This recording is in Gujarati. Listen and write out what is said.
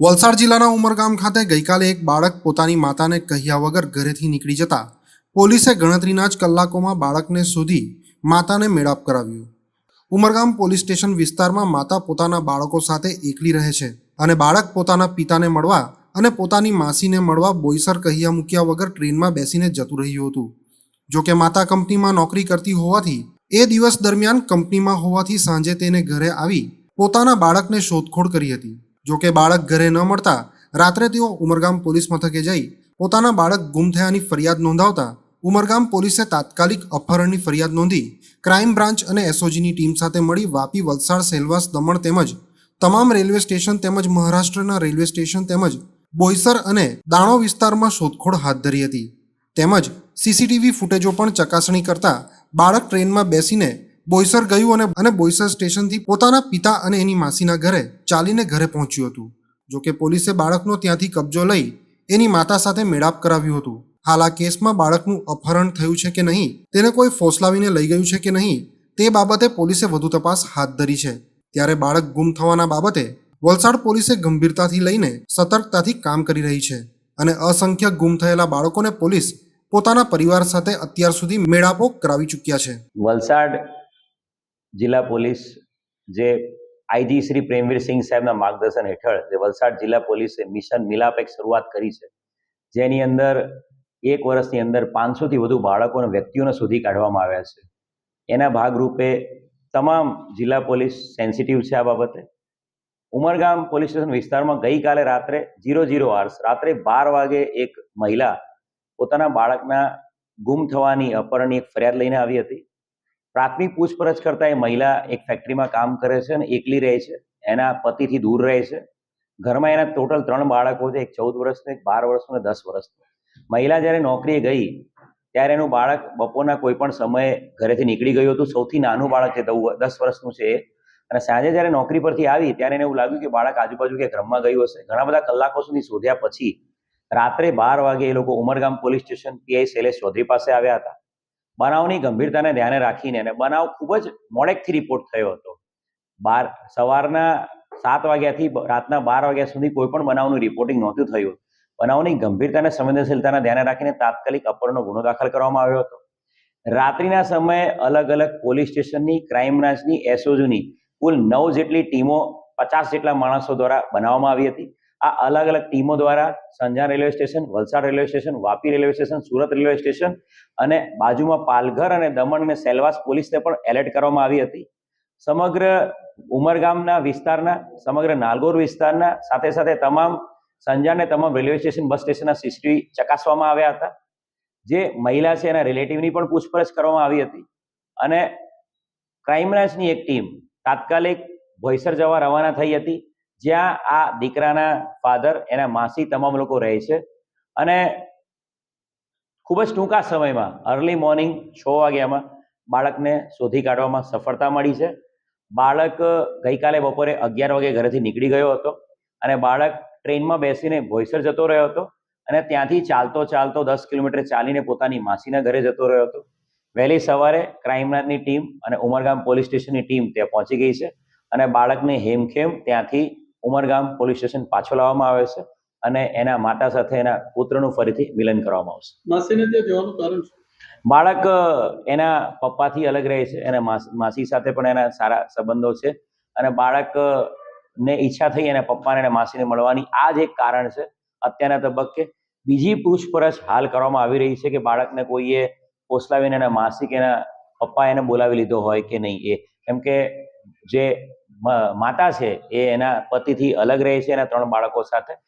વલસાડ જિલ્લાના ઉમરગામ ખાતે ગઈકાલે એક બાળક પોતાની માતાને કહ્યા વગર ઘરેથી નીકળી જતા પોલીસે ગણતરીના જ કલાકોમાં બાળકને શોધી માતાને મેળાપ કરાવ્યો. ઉમરગામ પોલીસ સ્ટેશન વિસ્તારમાં માતા પોતાના બાળકો સાથે એકલી રહે છે અને બાળક પોતાના પિતાને મળવા અને પોતાની માસીને મળવા બોઈસર કહ્યા મૂક્યા વગર ટ્રેનમાં બેસીને જતું રહ્યું હતું. જોકે માતા કંપનીમાં નોકરી કરતી હોવાથી એ દિવસ દરમિયાન કંપનીમાં હોવાથી સાંજે તેને ઘરે આવી પોતાના બાળકને શોધખોળ કરી હતી. જોકે બાળક ઘરે ન મળતા રાત્રે તેઓ ઉમરગામ પોલીસ મથકે જઈ પોતાના બાળક ગુમ થયાની ફરિયાદ નોંધાવતા ઉમરગામ પોલીસે તાત્કાલિક અપહરણની ફરિયાદ નોંધી ક્રાઇમ બ્રાન્ચ અને એસઓજીની ટીમ સાથે મળી વાપી વલસાડ સેલવાસ દમણ તેમજ તમામ રેલવે સ્ટેશન તેમજ મહારાષ્ટ્રના રેલવે સ્ટેશન તેમજ બોઈસર અને દાણો વિસ્તારમાં શોધખોળ હાથ ધરી હતી. તેમજ સીસીટીવી ફૂટેજો પણ ચકાસણી કરતા બાળક ટ્રેનમાં બેસીને બોઈસર ગયું અને અને બોઈસર સ્ટેશનથી પોતાના પિતા અને એની માસીના ઘરે ચાલીને ઘરે પહોંચ્યું હતું. જોકે પોલીસે બાળકનો ત્યાંથી કબજો લઈ એની માતા સાથે મેળાપ કરાવ્યું હતું. હાલ આ કેસમાં બાળકનું અપહરણ થયું છે કે નહીં, તેને કોઈ ફોસલાવીને લઈ ગયું છે કે નહીં, તે બાબતે પોલીસે વધુ તપાસ હાથ ધરી છે. ત્યારે બાળક ગુમ થવાના બાબતે વલસાડ પોલીસે ગંભીરતાથી લઈને સતર્કતાથી કામ કરી રહી છે અને અસંખ્ય ગુમ થયેલા બાળકોને પોલીસ પોતાના પરિવાર સાથે અત્યાર સુધી મેળાપો કરાવી ચૂક્યા છે. વલસાડ જિલ્લા પોલીસ જે આઈજી શ્રી પ્રેમવીર સિંહ સાહેબના માર્ગદર્શન હેઠળ જે વલસાડ જિલ્લા પોલીસે મિશન મિલાપ એક શરૂઆત કરી છે, જેની અંદર એક વર્ષની અંદર પાંચસોથી વધુ બાળકો અને વ્યક્તિઓને શોધી કાઢવામાં આવ્યા છે. એના ભાગરૂપે તમામ જિલ્લા પોલીસ સેન્સિટિવ છે આ બાબતે. ઉમરગામ પોલીસ સ્ટેશન વિસ્તારમાં ગઈકાલે રાત્રે ઝીરો ઝીરો આર્સ રાત્રે બાર વાગે એક મહિલા પોતાના બાળકના ગુમ થવાની અપહરણની ફરિયાદ લઈને આવી હતી. પ્રાથમિક પૂછપરછ કરતા એ મહિલા એક ફેક્ટરીમાં કામ કરે છે અને એકલી રહે છે. એના પતિથી દૂર રહે છે. ઘરમાં એના ટોટલ ત્રણ બાળકો છે. એક ચૌદ વર્ષનું, એક બાર વર્ષનું અને દસ વર્ષનું. મહિલા જ્યારે નોકરીએ ગઈ, ત્યારે એનું બાળક બપોરના કોઈ પણ સમયે ઘરેથી નીકળી ગયું હતું. સૌથી નાનું બાળક છે દસ વર્ષનું છે અને સાંજે જ્યારે નોકરી પરથી આવી, ત્યારે એને એવું લાગ્યું કે બાળક આજુબાજુ કે ઘરમાં ગયું હશે. ઘણા બધા કલાકો સુધી શોધ્યા પછી રાત્રે બાર વાગે એ લોકો Umargam police station PI Shailesh Chaudhary પાસે આવ્યા હતા. બનાવની ગંભીરતાને ધ્યાને રાખીને અને બનાવ ખૂબ જ મોડેકથી રિપોર્ટ થયો હતો. બાર, સવારના સાત વાગ્યાથી રાતના બાર વાગ્યા સુધી કોઈ પણ બનાવનું રિપોર્ટિંગ નહોતું થયું. બનાવની ગંભીરતા અને સંવેદનશીલતાને ધ્યાને રાખીને તાત્કાલિક અપહરણનો ગુનો દાખલ કરવામાં આવ્યો હતો. રાત્રિના સમયે અલગ અલગ પોલીસ સ્ટેશનની ક્રાઇમ બ્રાન્ચની એસઓજીની કુલ નવ જેટલી ટીમો પચાસ જેટલા માણસો દ્વારા બનાવવામાં આવી હતી. આ અલગ અલગ ટીમો દ્વારા Sanjan railway station, Valsad railway station, Vapi railway station, Surat railway station અને બાજુમાં પાલઘર અને દમણ અને સેલવાસ પોલીસને પણ એલર્ટ કરવામાં આવી હતી. સમગ્ર ઉમરગામના વિસ્તારના, સમગ્ર નાલગોર વિસ્તારના સાથે સાથે તમામ સંજાણને તમામ રેલવે સ્ટેશન, બસ સ્ટેશનના સીસીટીવી ચકાસવામાં આવ્યા હતા. જે મહિલા છે એના રિલેટિવની પણ પૂછપરછ કરવામાં આવી હતી. અને ક્રાઇમ બ્રાન્ચની એક ટીમ તાત્કાલિક ભોયસર જવા રવાના થઈ હતી. જ્યાં આ દીકરાના ફાધર એના માસી તમામ લોકો રહે છે. અને ખૂબ જ ટૂંકા સમયમાં અર્લી મોર્નિંગ છ વાગ્યામાં બાળકને શોધી કાઢવામાં સફળતા મળી છે. બાળક ગઈકાલે બપોરે અગિયાર વાગે ઘરેથી નીકળી ગયો હતો અને બાળક ટ્રેનમાં બેસીને ભોયસર જતો રહ્યો હતો અને ત્યાંથી ચાલતો ચાલતો દસ કિલોમીટર ચાલીને પોતાની માસીના ઘરે જતો રહ્યો હતો. વહેલી સવારે ક્રાઇમબ્રાન્ચની ટીમ અને ઉમરગામ પોલીસ સ્ટેશનની ટીમ ત્યાં પહોંચી ગઈ છે અને બાળકને હેમખેમ ત્યાંથી ઉમરગામ પોલીસ સ્ટેશન પાછો લાવવામાં આવે છે અને એના માતા સાથે એના પુત્રનું ફરીથી મિલન કરવામાં આવશે. માસીને ત્યાં જવાનું કારણ બાળક એના પપ્પાથી અલગ રહે છે. એના માસી સાથે પણ એના સારા સંબંધો છે અને બાળક ને ઈચ્છા થઈ એના પપ્પાને અને માસીને મળવાની આ જ એક કારણ છે અત્યારના તબક્કે. બીજી પૂછપરછ હાલ કરવામાં આવી રહી છે કે બાળકને કોઈએ પોસલાવીને એના માસી કે એના પપ્પા એને બોલાવી લીધો હોય કે નહીં એ. કેમ કે જે માતા છે એ એના પતિથી અલગ રહે છે એના ત્રણ બાળકો સાથે.